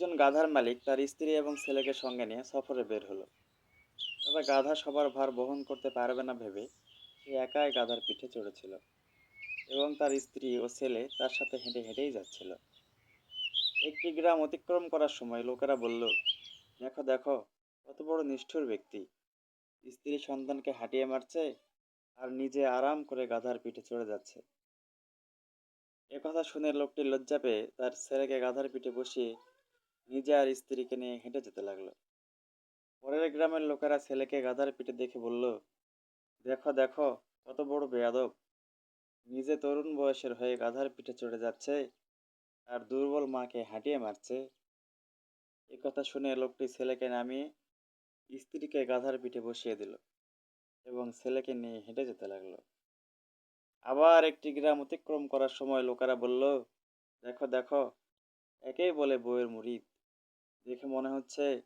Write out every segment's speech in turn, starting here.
একজন গাধার মালিক তার স্ত্রী এবং ছেলেকে সঙ্গে নিয়ে সফরে বের হলো। তবে গাধা সবার ভার বহন করতে পারবে না ভেবে সে একাই গাধার পিঠে চড়েছিল এবং তার স্ত্রী ও ছেলে তার সাথে হেঁটে হেঁটেই যাচ্ছিল। একটি গ্রাম অতিক্রম করার সময় লোকেরা বলল, দেখো দেখো, কত বড় নিষ্ঠুর ব্যক্তি। স্ত্রী সন্তানকে হাঁটিয়ে মারছে আর নিজে আরাম করে গাধার পিঠে চড়ে যাচ্ছে। একথা শুনে লোকটি লজ্জা পেয়ে তার ছেলেকে গাধার পিঠে বসিয়ে নিজে আর স্ত্রীকে নিয়ে হেঁটে যেতে লাগল। পরের গ্রামের লোকেরা ছেলেকে গাধার পিঠে দেখে বলল, দেখো দেখো, কত বড় বেয়াদব। নিজে তরুণ বয়সের হয়ে গাধার পিঠে চড়ে যাচ্ছে আর দুর্বল মাকে হাঁটিয়ে মারছে। এ কথা শুনে লোকটি ছেলেকে নামিয়ে স্ত্রীকে গাধার পিঠে বসিয়ে দিল এবং ছেলেকে নিয়ে হেঁটে যেতে লাগল। আবার একটি গ্রাম অতিক্রম করার সময় লোকেরা বলল, দেখো দেখো, একেই বলে বউয়ের মুরিদ দেখে মনে হচ্ছে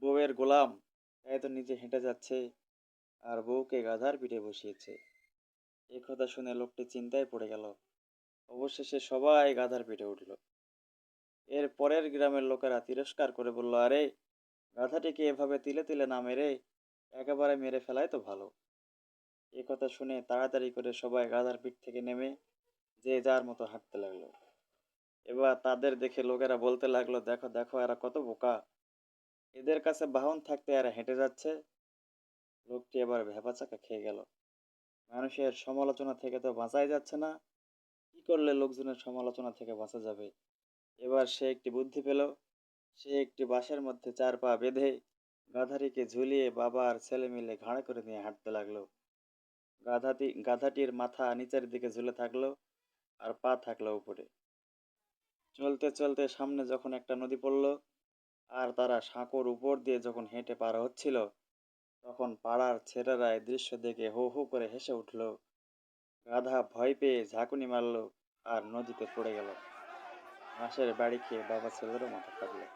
বউয়ের গোলাম। তাই তো নিজে হেঁটে যাচ্ছে আর বউকে গাধার পিঠে বসিয়েছে। এ কথা শুনে লোকটি চিন্তায় পড়ে গেল। অবশেষে সবাই গাধার পিঠে উঠল। এর পরের গ্রামের লোকেরা তিরস্কার করে বলল, আরে, গাধাটিকে এভাবে তিলে তিলে না মেরে একেবারে মেরে ফেলাই তো ভালো। এ কথা শুনে তাড়াতাড়ি করে সবাই গাধার পিঠ থেকে নেমে যে যার মতো হাঁটতে লাগল। এবার তাদের দেখে লোকেরা বলতে লাগল, দেখো দেখো, এরা কত বোকা। এদের কাছে বাহন থাকতে এরা হেঁটে যাচ্ছে। লোকটি এবার ভেপাচাকা খেয়ে গেল। মানুষের সমালোচনা থেকে তো বাঁচাই যাচ্ছে না। কি করলে লোকজনের সমালোচনা থেকে বাঁচা যাবে? এবার সে একটি বুদ্ধি পেল। সে একটি বাঁশের মধ্যে চার পা বেঁধে গাধাটিকে ঝুলিয়ে বাবা আর ছেলে মিলে ঘাড়ে করে নিয়ে হাঁটতে লাগল। গাধাটি, গাধাটির মাথা নিচের দিকে ঝুলে থাকল আর পা থাকল উপরে। চলতে চলতে সামনে যখন একটা নদী পড়ল আর তারা সাঁকোর উপর দিয়ে যখন হেঁটে পার হচ্ছিল, তখন পাড়ার ছেলেরা এই দৃশ্য দেখে হো হো করে হেসে উঠল। গাধা ভয় পেয়ে ঝাঁকুনি মারল আর নদীতে পড়ে গেল। হাঁসের বাড়ি খেয়ে বাবা ছেলেরও মাথা কাটলো।